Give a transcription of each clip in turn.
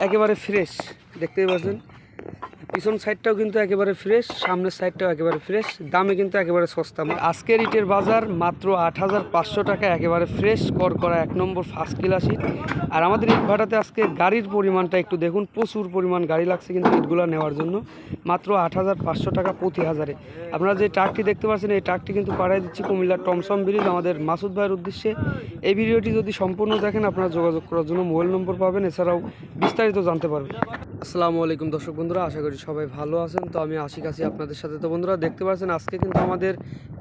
একেবারে ফ্রেশ দেখতেই পাচ্ছেন? পিছন সাইডটাও কিন্তু একেবারে ফ্রেশ সামনের সাইডটাও একেবারে ফ্রেশ দামে কিন্তু একেবারে সস্তা মানে আজকের ইটের বাজার মাত্র আট হাজার পাঁচশো টাকা, একেবারে ফ্রেশ কর করা এক নম্বর ফার্স্ট ক্লাস ইট। আর আমাদের ইট ভাটাতে আজকে গাড়ির পরিমাণটা একটু দেখুন, প্রচুর পরিমাণ গাড়ি লাগছে কিন্তু ইটগুলো নেওয়ার জন্য। মাত্র আট হাজার পাঁচশো টাকা প্রতি হাজারে। আপনারা যে ট্রাকটি দেখতে পাচ্ছেন, এই ট্রাকটি কিন্তু পাড়ায় দিচ্ছি কুমিল্লার টমসম ব্রিজ, আমাদের মাসুদ ভাইয়ের উদ্দেশ্যে। এই ভিডিওটি যদি সম্পূর্ণ দেখেন, আপনারা যোগাযোগ করার জন্য মোবাইল নম্বর পাবেন, এছাড়াও বিস্তারিত জানতে পারবেন। আসসালামু আলাইকুম দর্শক বন্ধুরা, আশা করি সবাই ভালো আছেন। তো আমি আশিক আছি আপনাদের সাথে। তো বন্ধুরা, দেখতে পাচ্ছেন, আজকে কিন্তু আমাদের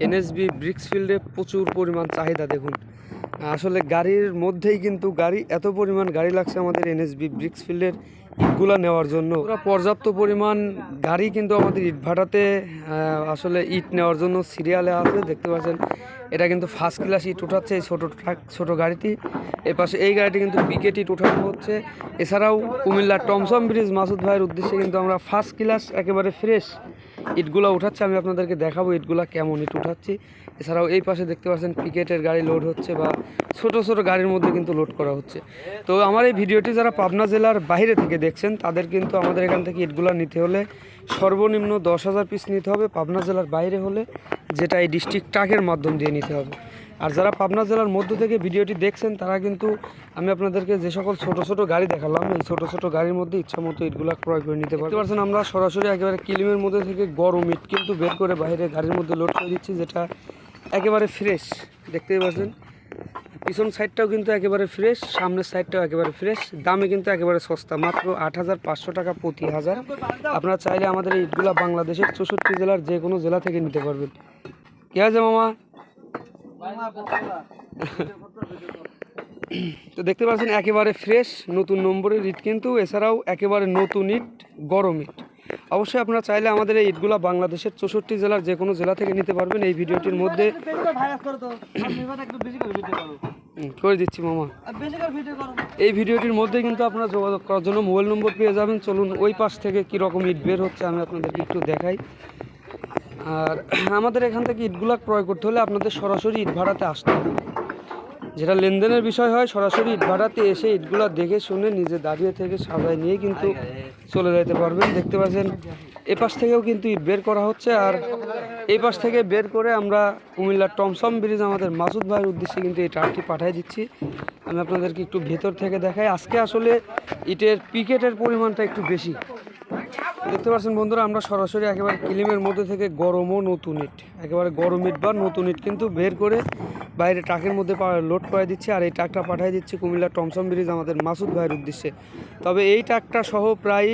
এনএসবি ব্রিক্স ফিল্ডে প্রচুর পরিমাণ চাহিদা, দেখুন। আসলে গাড়ির মধ্যেই কিন্তু গাড়ি, এত পরিমাণ গাড়ি লাগছে আমাদের এনএসবি ব্রিক্স ফিল্ডের ইটগুলা নেওয়ার জন্য। ওরা পর্যাপ্ত পরিমাণ গাড়ি কিন্তু আমাদের ইট ভাটাতে আসলে ইট নেওয়ার জন্য সিরিয়ালে আছে, দেখতে পাচ্ছেন। এটা কিন্তু ফার্স্ট ক্লাস ইট উঠাচ্ছে এই ছোটো ট্রাক, ছোটো গাড়িটি। এ পাশে এই গাড়িটি কিন্তু বিকেট ইট উঠানো হচ্ছে। এছাড়াও কুমিল্লার টমসম ব্রিজ মাসুদ ভাইয়ের উদ্দেশ্যে কিন্তু আমরা ফার্স্ট ক্লাস একেবারে ফ্রেশ ইটগুলো উঠাচ্ছে, আমি আপনাদেরকে দেখাবো ইটগুলো কেমন ইট উঠাচ্ছি। এছাড়াও এই পাশে দেখতে পাচ্ছেন পিকেটের গাড়ি লোড হচ্ছে বা ছোট ছোট গাড়ির মধ্যে কিন্তু লোড করা হচ্ছে। তো আমার এই ভিডিওটি যারা পাবনা জেলার বাইরে থেকে দেখছেন, তাদের কিন্তু আমাদের এখান থেকে ইটগুলো নিতে হলে সর্বনিম্ন দশ হাজার পিস নিতে হবে, পাবনা জেলার বাইরে হলে যেটা এই ডিস্ট্রিক্ট ট্রাকের মাধ্যম দিয়ে নিতে হবে। আর যারা পাবনা জেলার মধ্য থেকে ভিডিওটি দেখছেন, তারা কিন্তু আমি আপনাদেরকে যে সকল ছোট ছোট গাড়ি দেখালাম, এই ছোট ছোট গাড়ির মধ্যে ইচ্ছা মতো ইটগুলো ক্রয় করে নিতে পারবেন। পারছেন আমরা সরাসরি একেবারে কিলিমের মধ্যে থেকে গরম ইট কিন্তু বের করে বাইরে গাড়ির মধ্যে লোড করে দিচ্ছি, যেটা একেবারে ফ্রেশ দেখতেই পাচ্ছেন, পিছন সাইডটাও কিন্তু একেবারে ফ্রেশ সামনের সাইডটাও একেবারে ফ্রেশ দামে কিন্তু একেবারে সস্তা, মাত্র আট হাজার পাঁচশো টাকা প্রতি হাজার। আপনারা চাইলে আমাদের এই ইটগুলা বাংলাদেশের চৌষট্টি জেলার যে কোনো জেলা থেকে নিতে পারবেন। কী আছে মামা? তো দেখতে পাচ্ছেন, একেবারে ফ্রেশ নতুন নম্বরের ইট কিন্তু, এছাড়াও একেবারে নতুন ইট গরম ইট অবশ্যই আপনারা চাইলে আমাদের এই ইটগুলা বাংলাদেশের চৌষট্টি জেলার যে কোনো জেলা থেকে নিতে পারবেন এই ভিডিওটির মধ্যে। করে দিচ্ছি মামা। এই ভিডিওটির মধ্যে কিন্তু আপনারা যোগাযোগ করার জন্য মোবাইল নম্বর পেয়ে যাবেন। চলুন ওই পাশ থেকে কী রকম ইট বের হচ্ছে আমি আপনাদেরকে একটু দেখাই। আর আমাদের এখান থেকে ইটগুলা ক্রয় করতে হলে আপনাদের সরাসরি ইট ভাড়াতে আসতে হবে। যেটা লেনদেনের বিষয় হয়, সরাসরি ইট ভাড়াতে এসে ইটগুলা দেখে শুনে নিজে দাঁড়িয়ে থেকে সাজায় নিয়ে কিন্তু চলে যেতে পারবেন। দেখতে পাচ্ছেন এ পাশ থেকেও কিন্তু ইট বের করা হচ্ছে আর এই পাশ থেকে বের করে আমরা কুমিল্লার টমসম ব্রিজ আমাদের মাসুদ ভাইয়ের উদ্দেশ্যে কিন্তু এই ট্রাকটি পাঠিয়ে দিচ্ছি। আমি আপনাদেরকে একটু ভেতর থেকে দেখাই। আজকে আসলে ইটের পিকেটের পরিমাণটা একটু বেশি। দেখতে পাচ্ছেন বন্ধুরা, আমরা সরাসরি একেবারে কিলিমের মধ্যে থেকে গরম ও নতুন ইট। একেবারে গরম ইট বা নতুন ইট কিন্তু বের করে বাইরে ট্রাকের মধ্যে লোড করে দিচ্ছে আর এই ট্রাকটা পাঠিয়ে দিচ্ছে কুমিল্লা টমসম ব্রিজ আমাদের মাসুদ ভাইয়ের উদ্দেশ্যে। তবে এই ট্রাকটা সহ প্রায়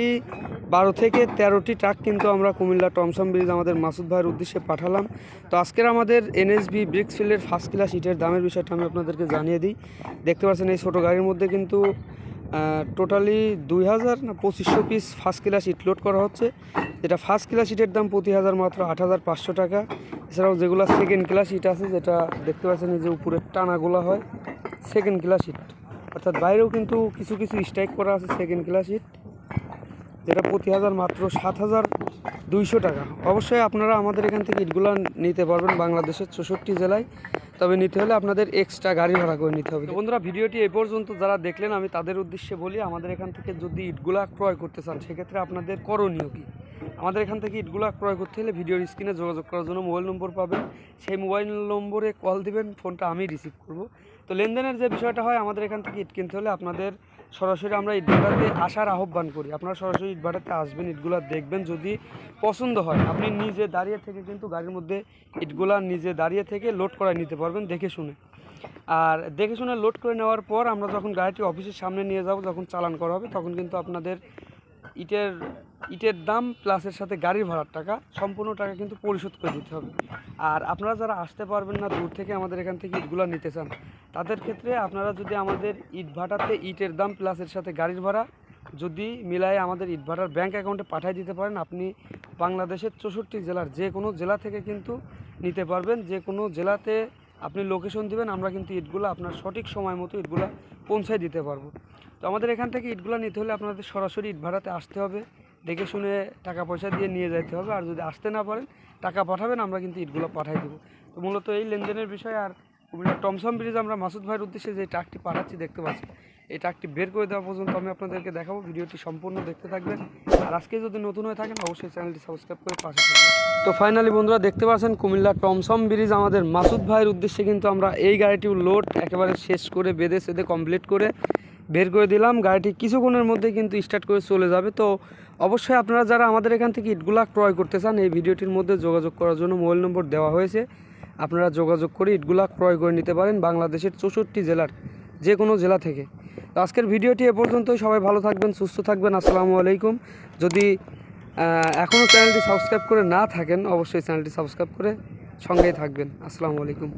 বারো থেকে তেরোটি ট্রাক কিন্তু আমরা কুমিল্লা টমসম ব্রিজ আমাদের মাসুদ ভাইয়ের উদ্দেশ্যে পাঠালাম। তো আজকের আমাদের এনএসবি ব্রিক্স ফিল্ডের ফার্স্ট ক্লাস ইটের দামের বিষয়টা আমি আপনাদেরকে জানিয়ে দিই। দেখতে পাচ্ছেন এই ছোটো গাড়ির মধ্যে কিন্তু টোটালি দুই হাজার না পঁচিশশো পিস ফার্স্ট ক্লাস ইট লোড করা হচ্ছে। যেটা ফার্স্ট ক্লাস ইটের দাম প্রতি হাজার মাত্র আট হাজার পাঁচশো টাকা। এছাড়াও যেগুলো সেকেন্ড ক্লাস ইট আছে, যেটা দেখতে পাচ্ছেন যে উপরের টানাগুলো হয় সেকেন্ড ক্লাস ইট অর্থাৎ বাইরেও কিন্তু কিছু কিছু স্ট্রাইক করা আছে সেকেন্ড ক্লাস ইট যেটা প্রতি হাজার মাত্র সাত হাজার দুইশো টাকা। অবশ্যই আপনারা আমাদের এখান থেকে ইটগুলো নিতে পারবেন বাংলাদেশের চৌষট্টি জেলায়। তবে নিতে হলে আপনাদের এক্সট্রা গাড়ি ভাড়া করে নিতে হবে। বন্ধুরা, ভিডিওটি এ পর্যন্ত যারা দেখলেন, আমি তাদের উদ্দেশ্যে বলি, আমাদের এখান থেকে যদি ইটগুলা ক্রয় করতে চান, সেক্ষেত্রে আপনাদের করণীয় কী? আমাদের এখান থেকে ইটগুলা ক্রয় করতে হলে ভিডিওর স্ক্রিনে যোগাযোগ করার জন্য মোবাইল নম্বর পাবেন। সেই মোবাইল নম্বরে কল দিবেন, ফোনটা আমি রিসিভ করব। তো লেনদেনের যে বিষয়টা হয়, আমাদের এখান থেকে ইট কিনতে হলে আপনাদের সরাসরি আমরা ইট ভাড়াতে আসার আহ্বান করি। আপনারা সরাসরি ইট ভাড়াতে আসবেন, ইটগুলা দেখবেন। যদি পছন্দ হয়, আপনি নিজে দাঁড়িয়ে থেকে কিন্তু গাড়ির মধ্যে ইটগুলা নিজে দাঁড়িয়ে থেকে লোড করায় নিতে পারবেন দেখে শুনে। আর দেখে শুনে লোড করে নেওয়ার পর আমরা যখন গাড়িটি অফিসের সামনে নিয়ে যাব, যখন চালান করা হবে, তখন কিন্তু আপনাদের ইটের ইটের দাম প্লাসের সাথে গাড়ির ভাড়ার টাকা, সম্পূর্ণ টাকা কিন্তু পরিশোধ করে দিতে হবে। আর আপনারা যারা আসতে পারবেন না, দূর থেকে আমাদের এখান থেকে ইটগুলো নিতে চান, তাদের ক্ষেত্রে আপনারা যদি আমাদের ইট ভাটাতে ইটের দাম প্লাসের সাথে গাড়ির ভাড়া, যদি মিলায়ে আমাদের ইট ভাটার ব্যাঙ্ক অ্যাকাউন্টে পাঠিয়ে দিতে পারেন, আপনি বাংলাদেশের চৌষট্টি জেলার যে কোনো জেলা থেকে কিন্তু নিতে পারবেন। যে কোনো জেলাতে আপনি লোকেশন দিবেন, আমরা কিন্তু ইটগুলো আপনার সঠিক সময় মতো ইটগুলো পৌঁছায় দিতে পারব। তো আমাদের এখান থেকে ইটগুলো নিতে হলে আপনাদের সরাসরি ইট ভাড়াতে আসতে হবে। দেখে শুনে টাকা পয়সা দিয়ে নিয়ে যেতে হবে। আর যদি আসতে না পারেন, টাকা পাঠাবেন, আমরা কিন্তু ইটগুলো পাঠাই দেবো। তো মূলত এই লেনদেনের বিষয় আর কুমিল্লার টমসম ব্রিজ আমরা মাসুদ ভাইয়ের উদ্দেশ্যে যে ট্রাকটি পাঠাচ্ছি দেখতে পাচ্ছি। এই ট্রাকটি বের করে দেওয়া পর্যন্ত আমি আপনাদেরকে দেখাবো। ভিডিওটি সম্পূর্ণ দেখতে থাকবেন। আর আজকে যদি নতুন হয়ে থাকেন, অবশ্যই চ্যানেলটি সাবস্ক্রাইব করে পাশে থাকবেন। তো ফাইনালি বন্ধুরা, দেখতে পাচ্ছেন কুমিল্লা টমসম ব্রিজ আমাদের মাসুদ ভাইয়ের উদ্দেশ্যে কিন্তু আমরা এই গাড়িটির লোড একেবারে শেষ করে বেঁধে সেদে কমপ্লিট করে বের করে দিলাম। গাড়িটি কিছুক্ষণের মধ্যে কিন্তু স্টার্ট করে চলে যাবে। তো অবশ্যই আপনারা যারা আমাদের এখান থেকে ইটগুলা ক্রয় করতে চান, এই ভিডিওটির মধ্যে যোগাযোগ করার জন্য মোবাইল নম্বর দেওয়া হয়েছে। আপনারা যোগাযোগ করে ইটগুলা ক্রয় করে নিতে পারেন বাংলাদেশের চৌষট্টি জেলার যে কোনো জেলা থেকে। তো আজকের ভিডিওটি এ পর্যন্তই। সবাই ভালো থাকবেন, সুস্থ থাকবেন। আসসালামু আলাইকুম। যদি এখনও চ্যানেলটি সাবস্ক্রাইব করে না থাকেন, অবশ্যই চ্যানেলটি সাবস্ক্রাইব করে সঙ্গেই থাকবেন। আসসালামু আলাইকুম।